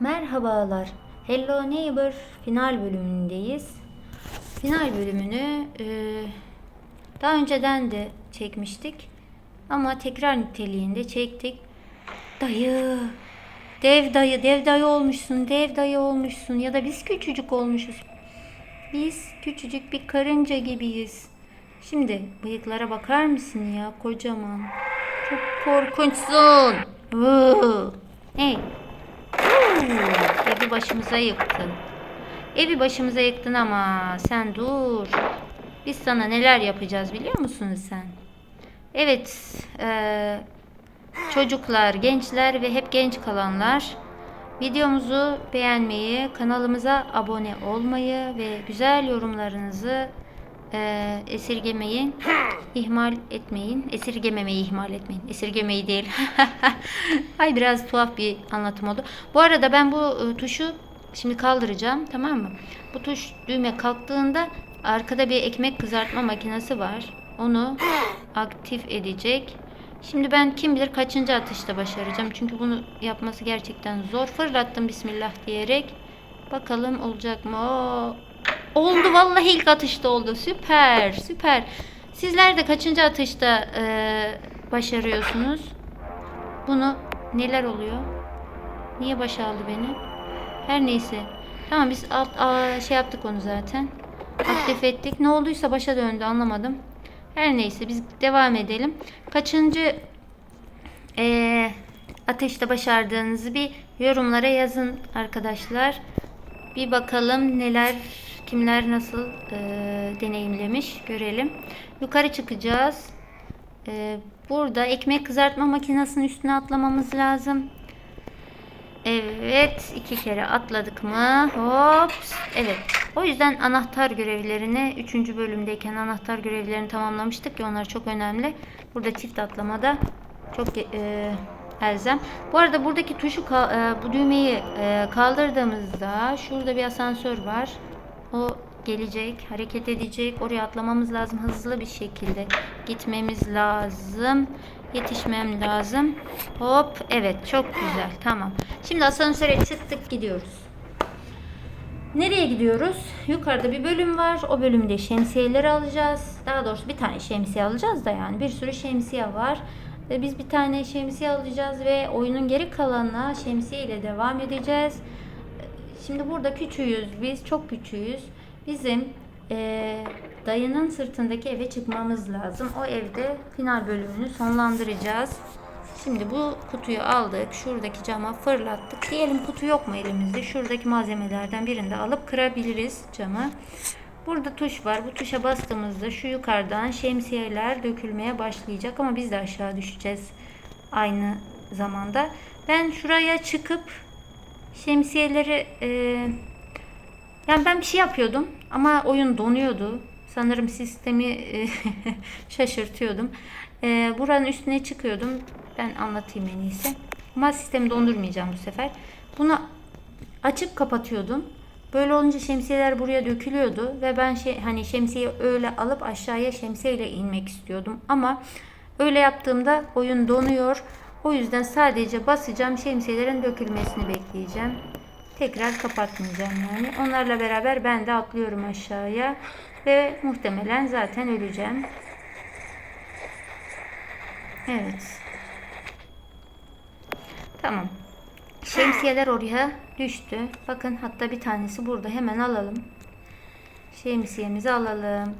Merhabalar. Hello Neighbor final bölümündeyiz. Final bölümünü e, daha önceden de çekmiştik. Ama tekrar niteliğinde çektik. Dayı. Dev dayı, dev dayı olmuşsun, dev dayı olmuşsun ya da biz küçücük olmuşuz. Biz küçücük bir karınca gibiyiz. Şimdi bıyıklara bakar mısın ya kocaman? Çok korkunçsun. Hey. Evi başımıza yıktın. Evi başımıza yıktın ama sen dur. Biz sana neler yapacağız biliyor musun sen? Evet, eee, çocuklar, gençler ve hep genç kalanlar videomuzu beğenmeyi, kanalımıza abone olmayı ve güzel yorumlarınızı eee esirgemeyi ihmal etmeyin. Esirgememeyi ihmal etmeyin. Esirgemeyi değil. Ay biraz tuhaf bir anlatım oldu. Bu arada ben bu e, tuşu şimdi kaldıracağım tamam mı? Bu tuş düğme kalktığında arkada bir ekmek kızartma makinesi var. Onu aktif edecek. Şimdi ben kim bilir kaçıncı atışta başaracağım. Çünkü bunu yapması gerçekten zor. Fırlattım bismillah diyerek. Bakalım olacak mı? Oo. Oldu vallahi ilk atışta oldu. Süper süper. Sizler de kaçıncı atışta e, başarıyorsunuz? Bunu neler oluyor? Niye başa aldı beni? Her neyse. Tamam biz alt, aa, şey yaptık onu zaten. Aktif ettik. Ne olduysa başa döndü anlamadım. Her neyse biz devam edelim. Kaçıncı eee ateşte başardığınızı bir yorumlara yazın arkadaşlar. Bir bakalım neler kimler nasıl eee, deneyimlemiş görelim. Yukarı çıkacağız. Eee, burada ekmek kızartma makinesinin üstüne atlamamız lazım. Evet, iki kere atladık mı? Hop. Evet. O yüzden anahtar görevlerini 3. bölümdeyken anahtar görevlerini tamamlamıştık ki onlar çok önemli. Burada çift atlamada çok e, elzem. Bu arada buradaki tuşu e, bu düğmeyi e, kaldırdığımızda şurada bir asansör var. O gelecek, hareket edecek. Oraya atlamamız lazım. Hızlı bir şekilde gitmemiz lazım. Yetişmem lazım. Hop. Evet. Çok güzel. Tamam. Şimdi asansöre çıktık gidiyoruz. Nereye gidiyoruz? Yukarıda bir bölüm var. O bölümde şemsiyeleri alacağız. Daha doğrusu bir tane şemsiye alacağız da yani bir sürü şemsiye var. Biz bir tane şemsiye alacağız ve oyunun geri kalanına şemsiye ile devam edeceğiz. Şimdi burada küçüğüz biz, çok küçüğüz. Bizim eee, dayının sırtındaki eve çıkmamız lazım. O evde final bölümünü sonlandıracağız. Şimdi bu kutuyu aldık. Şuradaki cama fırlattık. Diyelim kutu yok mu elimizde? Şuradaki malzemelerden birini de alıp kırabiliriz camı. Burada tuş var. Bu tuşa bastığımızda şu yukarıdan şemsiyeler dökülmeye başlayacak ama biz de aşağı düşeceğiz aynı zamanda. Ben şuraya çıkıp şemsiyeleri e, yani ben bir şey yapıyordum ama oyun donuyordu. Sanırım sistemi e, şaşırtıyordum. E, buranın üstüne çıkıyordum. Ben anlatayım en iyisi. Ama sistemi dondurmayacağım bu sefer. Bunu açıp kapatıyordum. Böyle olunca şemsiyeler buraya dökülüyordu ve ben şey hani şemsiyeyi öyle alıp aşağıya şemsiyeyle inmek istiyordum. Ama öyle yaptığımda oyun donuyor. O yüzden sadece basacağım şemsiyelerin dökülmesini bekleyeceğim. Tekrar kapatmayacağım yani. Onlarla beraber ben de atlıyorum aşağıya ve muhtemelen zaten öleceğim. Evet. Tamam. Şemsiyeler oraya düştü. Bakın hatta bir tanesi burada. Hemen alalım. Şemsiyemizi alalım.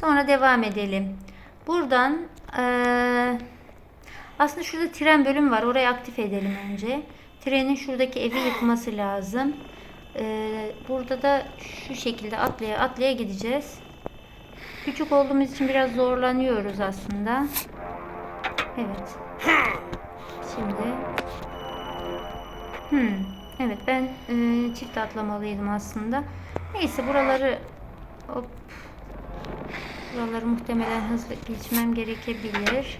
Sonra devam edelim. Buradan eee, aslında şurada tren bölüm var. Orayı aktif edelim önce. Trenin şuradaki evi yıkması lazım. Eee, burada da şu şekilde atlaya atlaya gideceğiz. Küçük olduğumuz için biraz zorlanıyoruz aslında. Evet. Şimdi Hmm, evet ben e, çift atlamalıydım aslında. Neyse buraları hop buraları muhtemelen hızlı geçmem gerekebilir.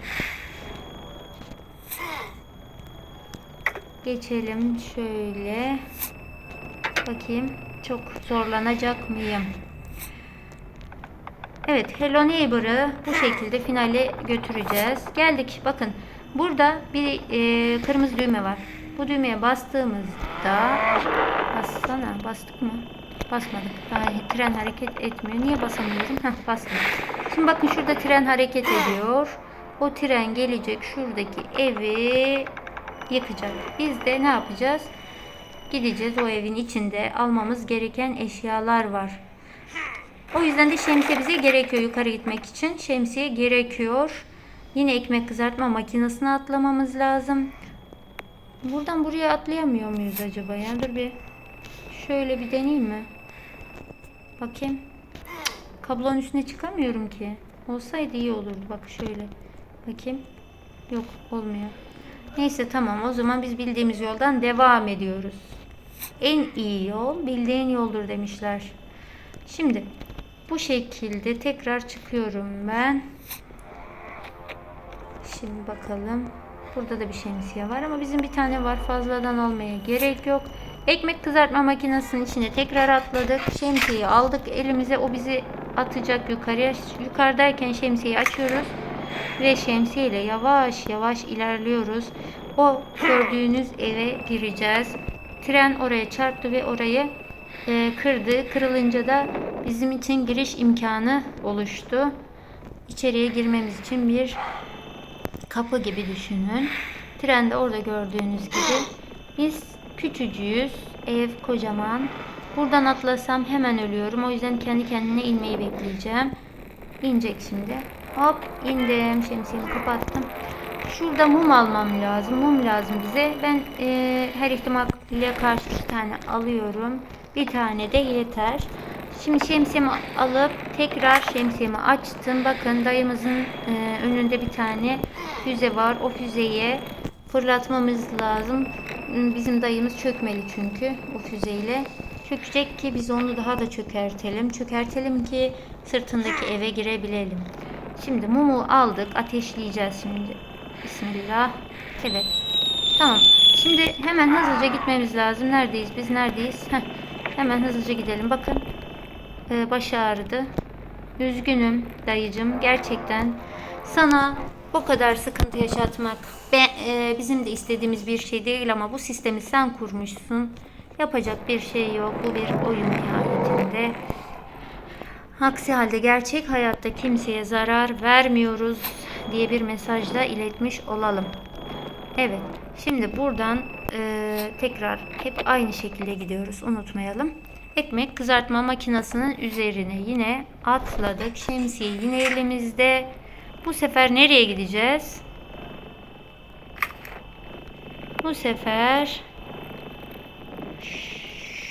Geçelim şöyle. Bakayım çok zorlanacak mıyım? Evet Hello Neighbor'ı bu şekilde finale götüreceğiz. Geldik bakın burada bir e, kırmızı düğme var. Bu düğmeye bastığımız Hatta bassana. Bastık mı? Basmadık. Daha tren hareket etmiyor. Niye basamıyorum? Heh bastım. Şimdi bakın şurada tren hareket ediyor. O tren gelecek şuradaki evi yıkacak. Biz de ne yapacağız? Gideceğiz o evin içinde almamız gereken eşyalar var. O yüzden de şemsiye bize gerekiyor yukarı gitmek için. Şemsiye gerekiyor. Yine ekmek kızartma makinesine atlamamız lazım. Buradan buraya atlayamıyor muyuz acaba ya? Dur bir şöyle bir deneyeyim mi? Bakayım. Kablonun üstüne çıkamıyorum ki. Olsaydı iyi olurdu. Bak şöyle. Bakayım. Yok olmuyor. Neyse tamam o zaman biz bildiğimiz yoldan devam ediyoruz. En iyi yol bildiğin yoldur demişler. Şimdi bu şekilde tekrar çıkıyorum ben. Şimdi bakalım. Burada da bir şemsiye var ama bizim bir tane var. Fazladan almaya gerek yok. Ekmek kızartma makinesinin içine tekrar atladık. Şemsiyeyi aldık elimize. O bizi atacak yukarıya. Yukarıdayken şemsiyeyi açıyoruz. Ve şemsiye ile yavaş yavaş ilerliyoruz. O gördüğünüz eve gireceğiz. Tren oraya çarptı ve orayı e, kırdı. Kırılınca da bizim için giriş imkanı oluştu. İçeriye girmemiz için bir kapı gibi düşünün. Tren de orada gördüğünüz gibi. Biz küçücüğüz. Ev kocaman. Buradan atlasam hemen ölüyorum. O yüzden kendi kendine inmeyi bekleyeceğim. İnecek şimdi. Hop indim. Şemsiyemi kapattım. Şurada mum almam lazım. Mum lazım bize. Ben e, her ihtimalle karşı iki tane alıyorum. Bir tane de yeter. Şimdi şemsiyemi alıp tekrar şemsiyemi açtım. Bakın dayımızın e, önünde bir tane füze var. O füzeyi fırlatmamız lazım. Bizim dayımız çökmeli çünkü o füzeyle. Çökecek ki biz onu daha da çökertelim. Çökertelim ki sırtındaki eve girebilelim. Şimdi mumu aldık. Ateşleyeceğiz şimdi. Bismillah. Evet. Tamam. Şimdi hemen hızlıca gitmemiz lazım. Neredeyiz biz? Neredeyiz? Heh. Hemen hızlıca gidelim. Bakın. Ee, baş ağrıdı. Üzgünüm dayıcım. Gerçekten sana o kadar sıkıntı yaşatmak ben, e, bizim de istediğimiz bir şey değil ama bu sistemi sen kurmuşsun. Yapacak bir şey yok. Bu bir oyun nihayetinde. Aksi halde gerçek hayatta kimseye zarar vermiyoruz diye bir mesajla iletmiş olalım. Evet. Şimdi buradan e, tekrar hep aynı şekilde gidiyoruz. Unutmayalım. Ekmek kızartma makinesinin üzerine yine atladık. Şemsiye yine elimizde. Bu sefer nereye gideceğiz? Bu sefer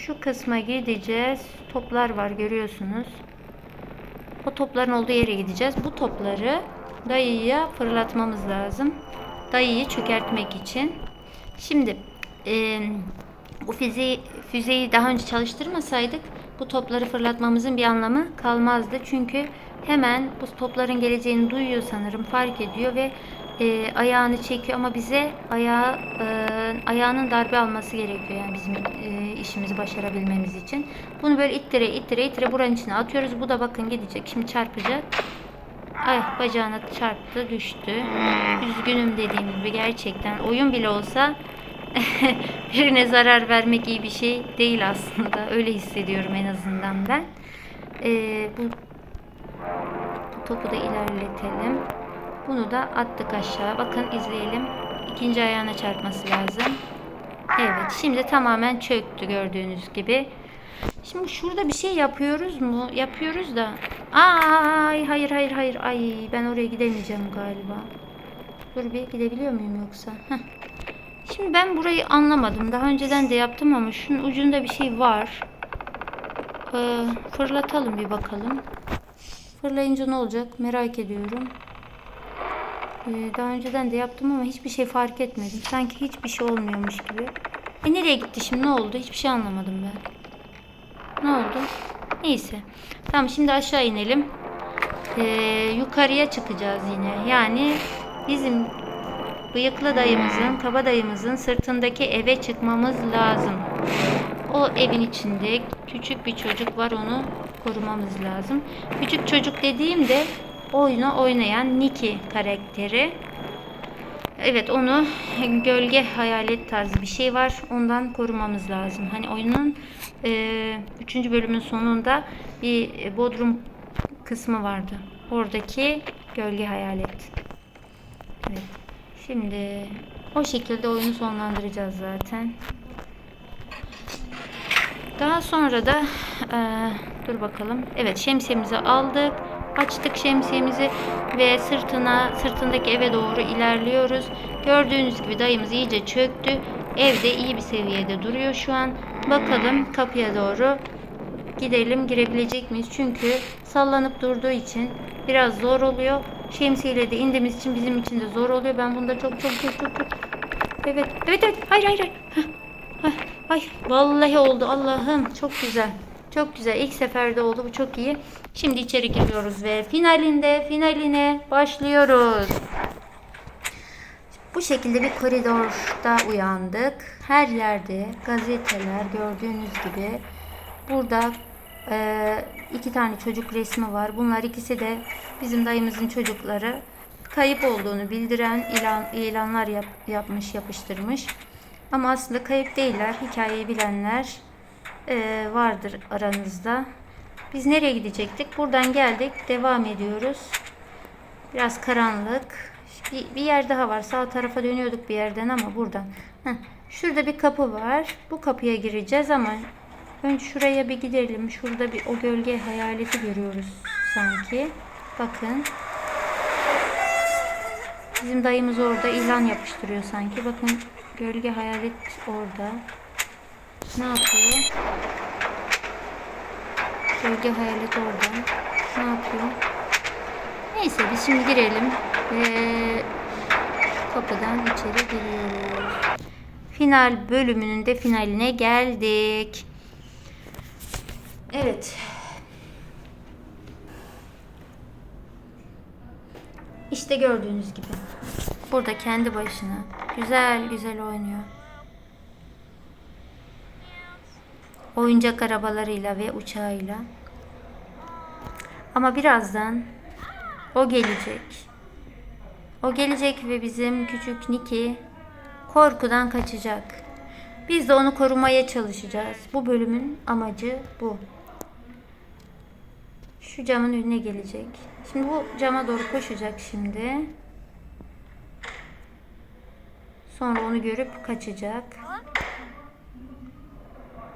şu kısma gideceğiz. Toplar var görüyorsunuz. O topların olduğu yere gideceğiz. Bu topları dayıya fırlatmamız lazım. Dayıyı çökertmek için. Şimdi e, bu füzeyi, füzeyi daha önce çalıştırmasaydık bu topları fırlatmamızın bir anlamı kalmazdı. Çünkü hemen bu topların geleceğini duyuyor sanırım fark ediyor ve e, ayağını çekiyor ama bize ayağı e, ayağının darbe alması gerekiyor yani bizim e, işimizi başarabilmemiz için. Bunu böyle ittire ittire ittire buranın içine atıyoruz. Bu da bakın gidecek. Şimdi çarpacak. Ay bacağına çarptı düştü. Üzgünüm dediğim gibi gerçekten oyun bile olsa birine zarar vermek iyi bir şey değil aslında. Öyle hissediyorum en azından ben. Ee, bu, bu topu da ilerletelim. Bunu da attık aşağı. Bakın izleyelim. İkinci ayağına çarpması lazım. Evet şimdi tamamen çöktü gördüğünüz gibi. Şimdi şurada bir şey yapıyoruz mu? Yapıyoruz da. Ay hayır hayır hayır. Ay ben oraya gidemeyeceğim galiba. Dur bir gidebiliyor muyum yoksa? Heh. Şimdi ben burayı anlamadım. Daha önceden de yaptım ama şunun ucunda bir şey var. Ee, fırlatalım bir bakalım. Fırlayınca ne olacak merak ediyorum. Ee, daha önceden de yaptım ama hiçbir şey fark etmedim. Sanki hiçbir şey olmuyormuş gibi. E nereye gitti şimdi ne oldu? Hiçbir şey anlamadım ben. Ne oldu? Neyse. Tamam şimdi aşağı inelim. Ee, yukarıya çıkacağız yine. Yani bizim bıyıklı dayımızın, kaba dayımızın sırtındaki eve çıkmamız lazım. O evin içinde küçük bir çocuk var onu korumamız lazım. Küçük çocuk dediğimde oyunu oynayan Nikki karakteri. Evet onu gölge hayalet tarzı bir şey var. Ondan korumamız lazım. Hani oyunun 3. bölümün sonunda bir e, bodrum kısmı vardı. Oradaki gölge hayalet. Evet. Şimdi o şekilde oyunu sonlandıracağız zaten. Daha sonra da e, dur bakalım. Evet şemsiyemizi aldık. Açtık şemsiyemizi ve sırtına sırtındaki eve doğru ilerliyoruz. Gördüğünüz gibi dayımız iyice çöktü. Evde iyi bir seviyede duruyor şu an. Bakalım kapıya doğru gidelim girebilecek miyiz? Çünkü sallanıp durduğu için biraz zor oluyor. Şemsiyeyle de indiğimiz için bizim için de zor oluyor. Ben bunda çok çok çok çok, çok... Evet evet evet hayır hayır hayır. Ay vallahi oldu Allah'ım çok güzel. Çok güzel. İlk seferde oldu. Bu çok iyi. Şimdi içeri giriyoruz ve finalinde finaline başlıyoruz. Bu şekilde bir koridorda uyandık. Her yerde gazeteler gördüğünüz gibi. Burada e, iki tane çocuk resmi var. Bunlar ikisi de bizim dayımızın çocukları. Kayıp olduğunu bildiren ilan, ilanlar yap, yapmış, yapıştırmış. Ama aslında kayıp değiller. Hikayeyi bilenler e, vardır aranızda. Biz nereye gidecektik? Buradan geldik. Devam ediyoruz. Biraz karanlık. Bir, bir yer daha var. Sağ tarafa dönüyorduk bir yerden ama buradan. Heh. Şurada bir kapı var. Bu kapıya gireceğiz ama önce şuraya bir gidelim. Şurada bir o gölge hayaleti görüyoruz sanki. Bakın. Bizim dayımız orada ilan yapıştırıyor sanki. Bakın gölge hayalet orada. Ne yapıyor? Gölge hayalet orada. Ne yapıyor? Neyse biz şimdi girelim ve kapıdan içeri giriyoruz. Final bölümünün de finaline geldik. Evet. İşte gördüğünüz gibi. Burada kendi başına güzel güzel oynuyor. Oyuncak arabalarıyla ve uçağıyla. Ama birazdan o gelecek. O gelecek ve bizim küçük Niki korkudan kaçacak. Biz de onu korumaya çalışacağız. Bu bölümün amacı bu. Şu camın önüne gelecek. Şimdi bu cama doğru koşacak şimdi. Sonra onu görüp kaçacak.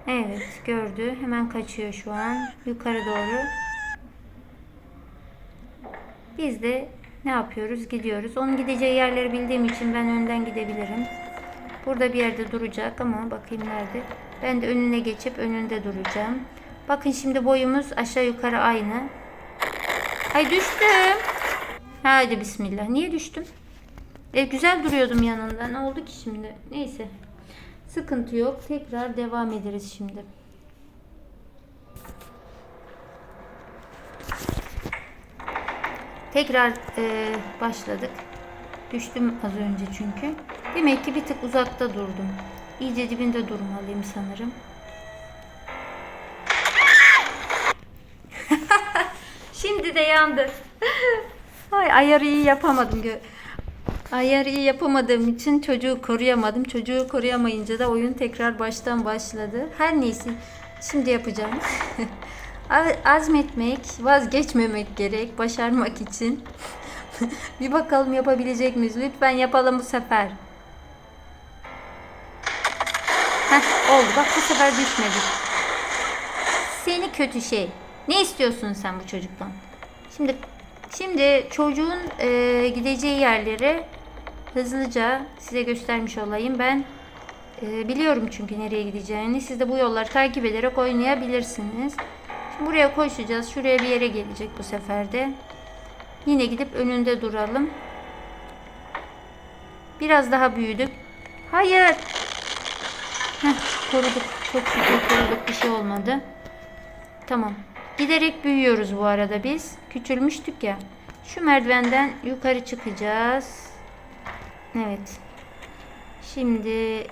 Evet gördü. Hemen kaçıyor şu an. Yukarı doğru. Biz de ne yapıyoruz? Gidiyoruz. Onun gideceği yerleri bildiğim için ben önden gidebilirim. Burada bir yerde duracak ama bakayım nerede. Ben de önüne geçip önünde duracağım. Bakın şimdi boyumuz aşağı yukarı aynı. Ay düştüm. Hadi bismillah. Niye düştüm? E, güzel duruyordum yanında. Ne oldu ki şimdi? Neyse. Sıkıntı yok. Tekrar devam ederiz şimdi. Tekrar e, başladık. Düştüm az önce çünkü. Demek ki bir tık uzakta durdum. İyice dibinde durmalıyım sanırım. Şimdi de yandı. Ay ayarı iyi yapamadım. Ayarı iyi yapamadığım için çocuğu koruyamadım. Çocuğu koruyamayınca da oyun tekrar baştan başladı. Her neyse şimdi yapacağım. Azmetmek, vazgeçmemek gerek başarmak için. bir bakalım yapabilecek miyiz? Lütfen yapalım bu sefer. Heh, oldu. Bak bu sefer düşmedik. Seni kötü şey. Ne istiyorsun sen bu çocuktan? Şimdi şimdi çocuğun e, gideceği yerleri hızlıca size göstermiş olayım. Ben e, biliyorum çünkü nereye gideceğini. Siz de bu yolları takip ederek oynayabilirsiniz. Şimdi buraya koşacağız. Şuraya bir yere gelecek bu sefer de. Yine gidip önünde duralım. Biraz daha büyüdük. Hayır. Heh, koruduk. Çok şükür koruduk. Bir şey olmadı. Tamam. Giderek büyüyoruz bu arada biz. Küçülmüştük ya. Şu merdivenden yukarı çıkacağız. Evet. Şimdi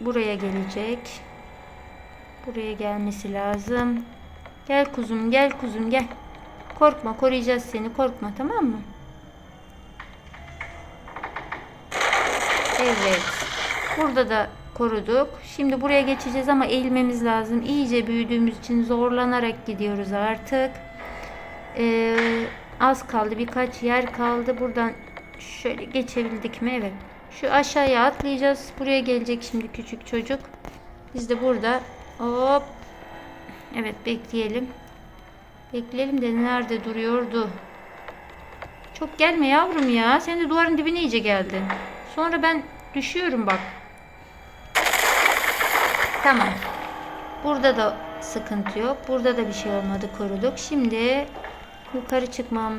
buraya gelecek. Buraya gelmesi lazım. Gel kuzum, gel kuzum, gel. Korkma, koruyacağız seni. Korkma, tamam mı? Evet. Burada da koruduk. Şimdi buraya geçeceğiz ama eğilmemiz lazım. İyice büyüdüğümüz için zorlanarak gidiyoruz artık. Ee, az kaldı. Birkaç yer kaldı. Buradan şöyle geçebildik mi? Evet. Şu aşağıya atlayacağız. Buraya gelecek şimdi küçük çocuk. Biz de burada hop Evet bekleyelim. Bekleyelim de nerede duruyordu? Çok gelme yavrum ya. Sen de duvarın dibine iyice geldin. Sonra ben düşüyorum bak. Tamam. Burada da sıkıntı yok. Burada da bir şey olmadı koruduk. Şimdi yukarı çıkmam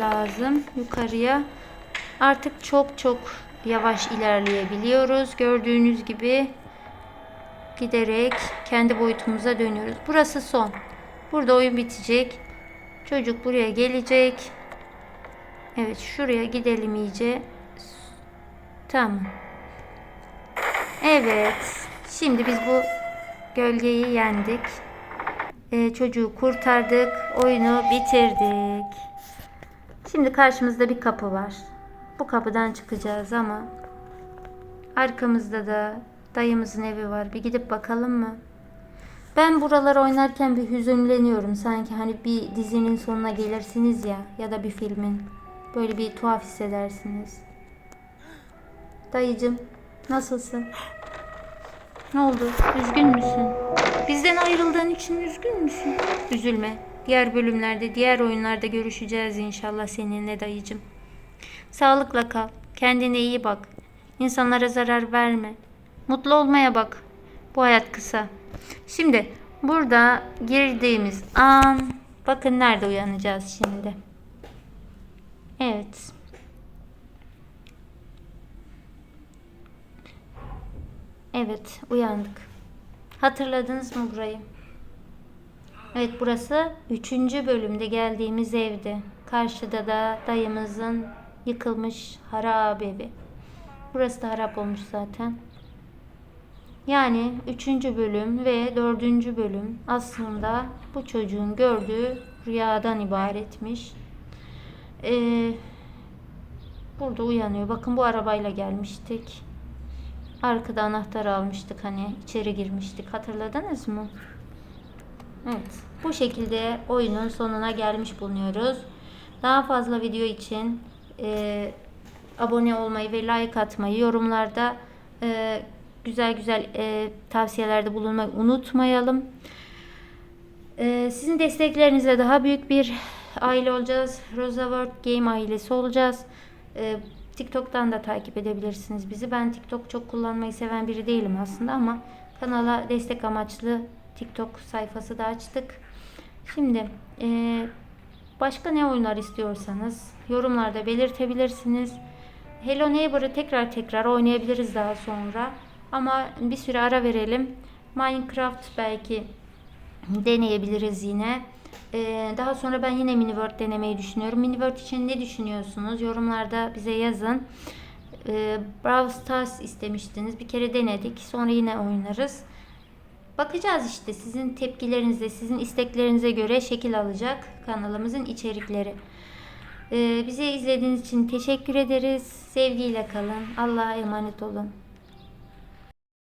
lazım. Yukarıya artık çok çok yavaş ilerleyebiliyoruz. Gördüğünüz gibi giderek kendi boyutumuza dönüyoruz. Burası son. Burada oyun bitecek. Çocuk buraya gelecek. Evet şuraya gidelim iyice. Tamam. Evet. Şimdi biz bu gölgeyi yendik. Ee, çocuğu kurtardık. Oyunu bitirdik. Şimdi karşımızda bir kapı var. Bu kapıdan çıkacağız ama arkamızda da dayımızın evi var. Bir gidip bakalım mı? Ben buralar oynarken bir hüzünleniyorum. Sanki hani bir dizinin sonuna gelirsiniz ya ya da bir filmin. Böyle bir tuhaf hissedersiniz. Dayıcım nasılsın? Ne oldu? Üzgün müsün? Bizden ayrıldığın için üzgün müsün? Üzülme. Diğer bölümlerde, diğer oyunlarda görüşeceğiz inşallah seninle dayıcım. Sağlıkla kal. Kendine iyi bak. İnsanlara zarar verme. Mutlu olmaya bak. Bu hayat kısa. Şimdi burada girdiğimiz an bakın nerede uyanacağız şimdi. Evet. Evet, uyandık. Hatırladınız mı burayı? Evet, burası 3. bölümde geldiğimiz evdi. Karşıda da dayımızın yıkılmış harap evi. Burası da harap olmuş zaten. Yani 3. bölüm ve 4. bölüm aslında bu çocuğun gördüğü rüyadan ibaretmiş. Ee, burada uyanıyor. Bakın bu arabayla gelmiştik. Arkada anahtar almıştık hani içeri girmiştik. Hatırladınız mı? Evet. Bu şekilde oyunun sonuna gelmiş bulunuyoruz. Daha fazla video için e, abone olmayı ve like atmayı, yorumlarda e, güzel güzel e, tavsiyelerde bulunmayı unutmayalım. E, sizin desteklerinizle daha büyük bir aile olacağız. Rosa World Game ailesi olacağız. E, TikTok'tan da takip edebilirsiniz bizi. Ben TikTok çok kullanmayı seven biri değilim aslında ama kanala destek amaçlı TikTok sayfası da açtık. Şimdi e, başka ne oyunlar istiyorsanız yorumlarda belirtebilirsiniz. Hello Neighbor'ı tekrar tekrar oynayabiliriz daha sonra. Ama bir süre ara verelim. Minecraft belki deneyebiliriz yine. Ee, daha sonra ben yine Miniworld denemeyi düşünüyorum. Miniworld için ne düşünüyorsunuz? Yorumlarda bize yazın. Ee, Brawl Stars istemiştiniz. Bir kere denedik. Sonra yine oynarız. Bakacağız işte sizin tepkilerinize, sizin isteklerinize göre şekil alacak kanalımızın içerikleri. Ee, bizi izlediğiniz için teşekkür ederiz. Sevgiyle kalın. Allah'a emanet olun.